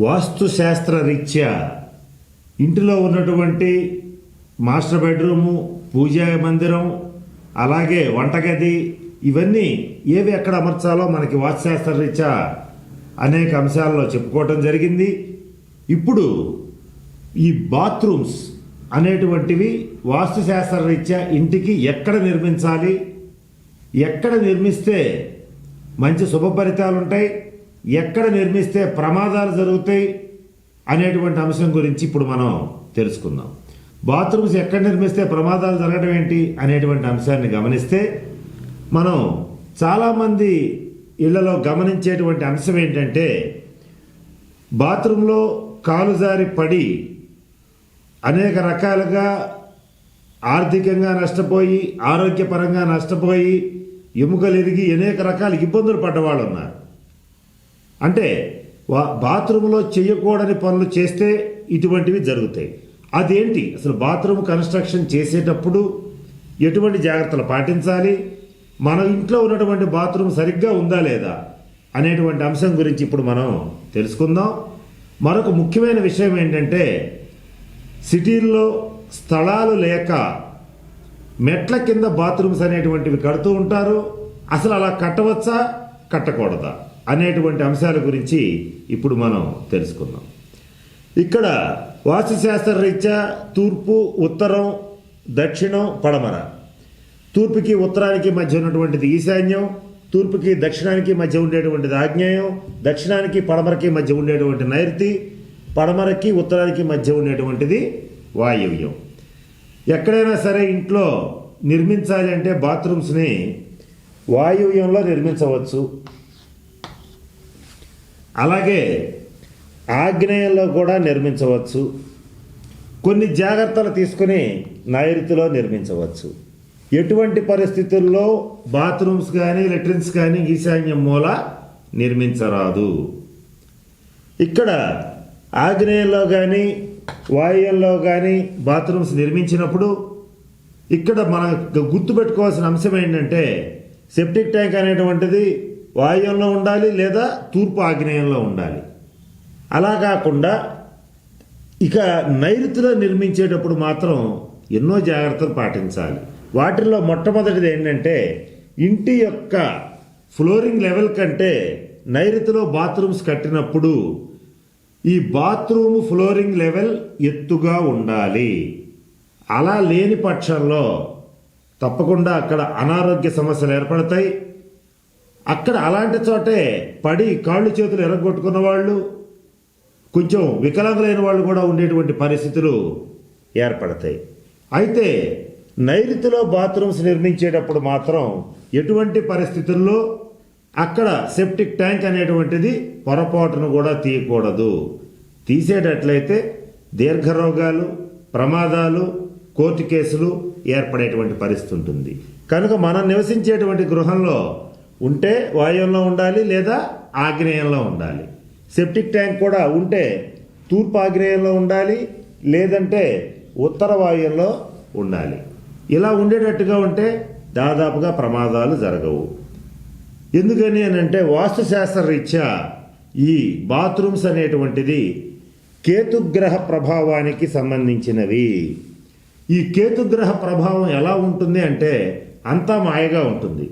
వాస్తుశాస్త్ర రీత్యా ఇంటిలో ఉన్నటువంటి మాస్టర్ బెడ్రూము పూజా మందిరం అలాగే వంటగది ఇవన్నీ ఏవి ఎక్కడ అమర్చాలో మనకి వాస్తుశాస్త్ర రీత్యా అనేక అంశాల్లో చెప్పుకోవటం జరిగింది. ఇప్పుడు ఈ బాత్రూమ్స్ అనేటువంటివి వాస్తుశాస్త్ర రీత్యా ఇంటికి ఎక్కడ నిర్మించాలి? ఎక్కడ నిర్మిస్తే మంచి శుభ ఫలితాలు ఉంటాయి ఎక్కడ నిర్మిస్తే ప్రమాదాలు జరుగుతాయి అనేటువంటి అంశం గురించి ఇప్పుడు మనం తెలుసుకుందాం. బాత్రూమ్స్ ఎక్కడ నిర్మిస్తే ప్రమాదాలు జరగడం ఏంటి అనేటువంటి అంశాన్ని గమనిస్తే మనం చాలామంది ఇళ్ళలో గమనించేటువంటి అంశం ఏంటంటే బాత్రూంలో కాలుజారి పడి అనేక రకాలుగా ఆర్థికంగా నష్టపోయి ఆరోగ్యపరంగా నష్టపోయి ఎముకలు ఎరిగి అనేక రకాల ఇబ్బందులు పడ్డవాళ్ళు ఉన్నారు అంటే వా- బాత్రూంలో చేయకూడని పనులు చేస్తే ఇటువంటివి జరుగుతాయి. అదేంటి? అసలు బాత్రూమ్ కన్స్ట్రక్షన్ చేసేటప్పుడు ఎటువంటి జాగ్రత్తలు పాటించాలి? మన ఇంట్లో ఉన్నటువంటి బాత్రూమ్ సరిగ్గా ఉందా లేదా? అనేటువంటి అంశం గురించి ఇప్పుడు మనం తెలుసుకుందాం. మరొక ముఖ్యమైన విషయం ఏంటంటే సిటీల్లో స్థలాలు లేక మెట్ల కింద బాత్రూమ్స్ అనేటువంటివి కడుతూ ఉంటారు. అసలు అలా కట్టవచ్చా? కట్టకూడదా? అనేటువంటి అంశాల గురించి ఇప్పుడు మనం తెలుసుకుందాం. ఇక్కడ వాస్తుశాస్త్ర రీత్యా తూర్పు ఉత్తరం దక్షిణం పడమర. తూర్పుకి ఉత్తరానికి మధ్య ఉన్నటువంటిది ఈశాన్యం తూర్పుకి దక్షిణానికి మధ్య ఉండేటువంటిది ఆగ్నేయం దక్షిణానికి పడమరకి మధ్య ఉండేటువంటి నైరుతి పడమరకి ఉత్తరానికి మధ్య ఉండేటువంటిది వాయువ్యం. ఎక్కడైనా సరే ఇంట్లో నిర్మించాలి అంటే బాత్రూమ్స్ని వాయువ్యంలో నిర్మించవచ్చు. అలాగే ఆగ్నేయంలో కూడా నిర్మించవచ్చు. కొన్ని జాగ్రత్తలు తీసుకుని నైరుతిలో నిర్మించవచ్చు. ఎటువంటి పరిస్థితుల్లో బాత్రూమ్స్ కానీ లెట్రిన్స్ కానీ ఈశాన్యం మూల నిర్మించరాదు. ఇక్కడ ఆగ్నేయంలో కానీ వాయువ్యంలో కానీ బాత్రూమ్స్ నిర్మించినప్పుడు ఇక్కడ మన గుర్తుపెట్టుకోవాల్సిన అంశం ఏంటంటే సెప్టిక్ ట్యాంక్ అనేటువంటిది వాయువ్యంలో ఉండాలి లేదా తూర్పు ఆగ్నేయంలో ఉండాలి. అలా కాకుండా ఇక నైరుతిలో నిర్మించేటప్పుడు మాత్రం ఎన్నో జాగ్రత్తలు పాటించాలి. వాటిల్లో మొట్టమొదటిది ఏంటంటే ఇంటి యొక్క ఫ్లోరింగ్ లెవెల్ కంటే నైరుతిలో బాత్రూమ్స్ కట్టినప్పుడు ఈ బాత్రూమ్ ఫ్లోరింగ్ లెవెల్ ఎత్తుగా ఉండాలి. అలా లేని పక్షంలో తప్పకుండా అక్కడ అనారోగ్య సమస్యలు ఏర్పడతాయి. అక్కడ అలాంటి చోటే పడి కాళ్ళు చేతులు ఎరగొట్టుకున్న వాళ్ళు కొంచెం వికలాంగులైన వాళ్ళు కూడా ఉండేటువంటి పరిస్థితులు ఏర్పడతాయి. అయితే నైరుతిలో బాత్రూమ్స్ నిర్మించేటప్పుడు మాత్రం ఎటువంటి పరిస్థితుల్లో అక్కడ సెప్టిక్ ట్యాంక్ అనేటువంటిది పొరపాటును కూడా తీయకూడదు. తీసేటట్లయితే దీర్ఘరోగాలు ప్రమాదాలు కోర్టు కేసులు ఏర్పడేటువంటి పరిస్థితి ఉంటుంది. కనుక మనం నివసించేటువంటి గృహంలో ఉంటే వాయువ్యంలో ఉండాలి లేదా ఆగ్నేయంలో ఉండాలి. సెప్టిక్ ట్యాంక్ కూడా ఉంటే తూర్పు ఆగ్నేయంలో ఉండాలి లేదంటే ఉత్తర వాయువ్యంలో ఉండాలి. ఇలా ఉండేటట్టుగా ఉంటే దాదాపుగా ప్రమాదాలు జరగవు. ఎందుకని అని అంటే వాస్తుశాస్త్ర రీత్యా ఈ బాత్రూమ్స్ అనేటువంటిది కేతుగ్రహ ప్రభావానికి సంబంధించినవి. ఈ కేతుగ్రహ ప్రభావం ఎలా ఉంటుంది అంటే అంతా మాయగా ఉంటుంది.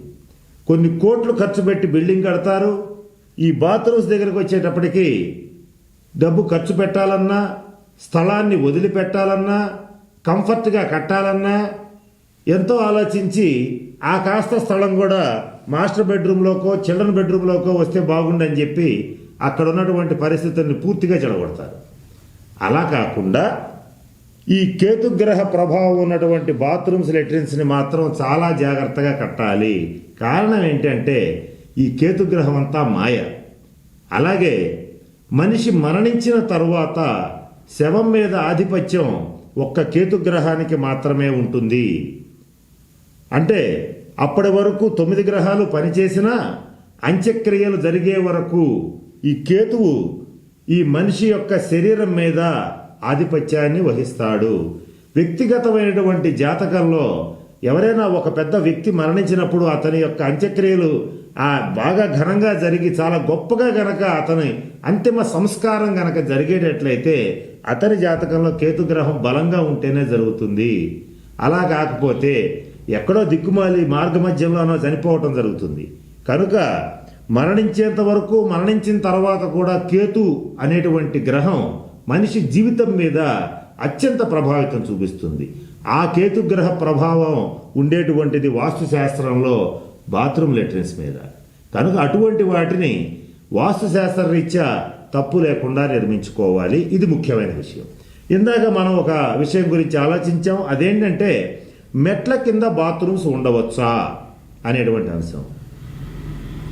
కొన్ని కోట్లు ఖర్చు పెట్టి బిల్డింగ్ కడతారు. ఈ బాత్రూమ్స్ దగ్గరకు వచ్చేటప్పటికి డబ్బు ఖర్చు పెట్టాలన్నా స్థలాన్ని వదిలిపెట్టాలన్నా కంఫర్ట్గా కట్టాలన్నా ఎంతో ఆలోచించి ఆ కాస్త స్థలం కూడా మాస్టర్ బెడ్రూమ్లోకో చిల్డ్రన్ బెడ్రూమ్లోకో వస్తే బాగుండని చెప్పి అక్కడ ఉన్నటువంటి పరిస్థితుల్ని పూర్తిగా చెడగొడతారు. అలా కాకుండా ఈ కేతుగ్రహ ప్రభావం ఉన్నటువంటి బాత్రూమ్స్ లెట్రిన్స్ని మాత్రం చాలా జాగ్రత్తగా కట్టాలి. కారణం ఏంటంటే ఈ కేతుగ్రహం అంతా మాయ. అలాగే మనిషి మరణించిన తరువాత శవం మీద ఆధిపత్యం ఒక్క కేతుగ్రహానికి మాత్రమే ఉంటుంది. అంటే అప్పటి వరకు తొమ్మిది గ్రహాలు పనిచేసినా అంత్యక్రియలు జరిగే వరకు ఈ కేతువు ఈ మనిషి యొక్క శరీరం మీద ఆధిపత్యాన్ని వహిస్తాడు. వ్యక్తిగతమైనటువంటి జాతకంలో ఎవరైనా ఒక పెద్ద వ్యక్తి మరణించినప్పుడు అతని యొక్క అంత్యక్రియలు ఆ బాగా ఘనంగా జరిగి చాలా గొప్పగా గనక అతని అంతిమ సంస్కారం గనక జరిగేటట్లయితే అతని జాతకంలో కేతుగ్రహం బలంగా ఉంటేనే జరుగుతుంది. అలా కాకపోతే ఎక్కడో దిక్కుమాలి మార్గ మధ్యంలోనో చనిపోవటం జరుగుతుంది. కనుక మరణించేంత వరకు మరణించిన తర్వాత కూడా కేతు అనేటువంటి గ్రహం మనిషి జీవితం మీద అత్యంత ప్రభావితం చూపిస్తుంది. ఆ కేతు గ్రహ ప్రభావం ఉండేటువంటిది వాస్తు శాస్త్రంలో బాత్రూమ్ లెట్రిన్స్ మీద. కనుక అటువంటి వాటిని వాస్తు శాస్త్ర రీత్యా తప్పు లేకుండా నిర్మించుకోవాలి. ఇది ముఖ్యమైన విషయం. ఇందాక మనం ఒక విషయం గురించి ఆలోచించాం. అదేంటంటే మెట్ల కింద బాత్రూమ్స్ ఉండవచ్చా అనేటువంటి అంశం.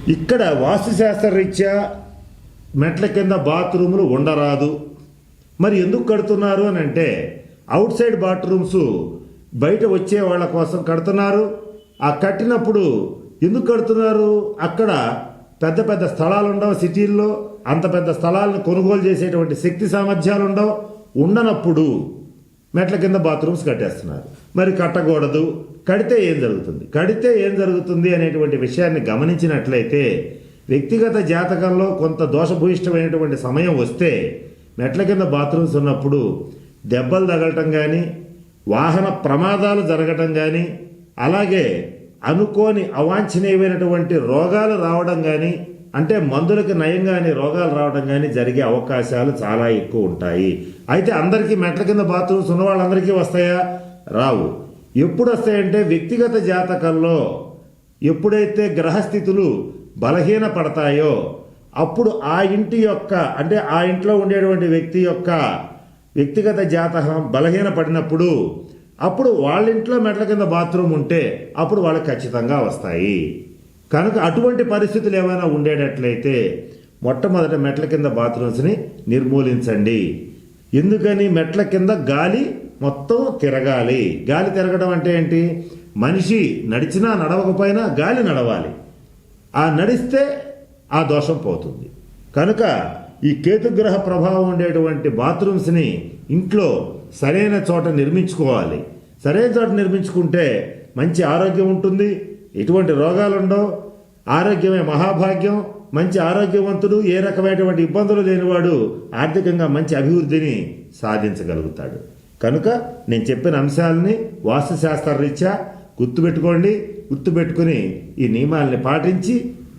ఇక్కడ వాస్తుశాస్త్ర రీత్యా మెట్ల కింద బాత్రూములు ఉండరాదు. మరి ఎందుకు కడుతున్నారు అని అంటే అవుట్ సైడ్ బాత్రూమ్స్ బయట వచ్చే వాళ్ళ కోసం కడుతున్నారు. ఆ కట్టినప్పుడు ఎందుకు కడుతున్నారు? అక్కడ పెద్ద పెద్ద స్థలాలు ఉండవు సిటీల్లో. అంత పెద్ద స్థలాలను కొనుగోలు చేసేటువంటి శక్తి సామర్థ్యాలు ఉండవు ఉండనప్పుడు మెట్ల కింద బాత్రూమ్స్ కట్టేస్తున్నారు. మరి కట్టకూడదు. కడితే ఏం జరుగుతుంది? కడితే ఏం జరుగుతుంది అనేటువంటి విషయాన్ని గమనించినట్లయితే వ్యక్తిగత జాతకంలో కొంత దోషభూయిష్టమైనటువంటి సమయం వస్తే మెట్ల కింద బాత్రూమ్స్ ఉన్నప్పుడు దెబ్బలు తగలటం కానీ వాహన ప్రమాదాలు జరగటం కానీ అలాగే అనుకోని అవాంఛనీయమైనటువంటి రోగాలు రావడం కానీ అంటే మందులకు నయంగాని రోగాలు రావడం కానీ జరిగే అవకాశాలు చాలా ఎక్కువ ఉంటాయి. అయితే అందరికీ మెట్ల కింద బాత్రూమ్స్ ఉన్న వాళ్ళందరికీ వస్తాయా? రావు. ఎప్పుడు వస్తాయంటే వ్యక్తిగత జాతకంలో ఎప్పుడైతే గ్రహస్థితులు బలహీన పడతాయో అప్పుడు ఆ ఇంటి యొక్క అంటే ఆ ఇంట్లో ఉండేటువంటి వ్యక్తి యొక్క వ్యక్తిగత జాతకం బలహీన పడినప్పుడు అప్పుడు వాళ్ళ ఇంట్లో మెట్ల కింద బాత్రూమ్ ఉంటే అప్పుడు వాళ్ళకి ఖచ్చితంగా వస్తాయి. కనుక అటువంటి పరిస్థితులు ఏమైనా ఉండేటట్లయితే మొట్టమొదట మెట్ల కింద బాత్రూమ్స్ని నిర్మూలించండి. ఎందుకని మెట్ల కింద గాలి మొత్తం తిరగాలి. గాలి తిరగడం అంటే ఏంటి? మనిషి నడిచినా నడవకపోయినా గాలి నడవాలి. ఆ నడిస్తే ఆ దోషం పోతుంది. కనుక ఈ కేతుగ్రహ ప్రభావం ఉండేటువంటి బాత్రూమ్స్ని ఇంట్లో సరైన చోట నిర్మించుకోవాలి. సరైన చోట నిర్మించుకుంటే మంచి ఆరోగ్యం ఉంటుంది. ఎటువంటి రోగాలు ఉండవు. ఆరోగ్యమే మహాభాగ్యం. మంచి ఆరోగ్యవంతుడు ఏ రకమైనటువంటి ఇబ్బందులు లేనివాడు ఆర్థికంగా మంచి అభివృద్ధిని సాధించగలుగుతాడు. కనుక నేను చెప్పిన అంశాలని వాస్తుశాస్త్ర రీత్యా గుర్తుపెట్టుకోండి. గుర్తుపెట్టుకుని ఈ నియమాల్ని పాటించి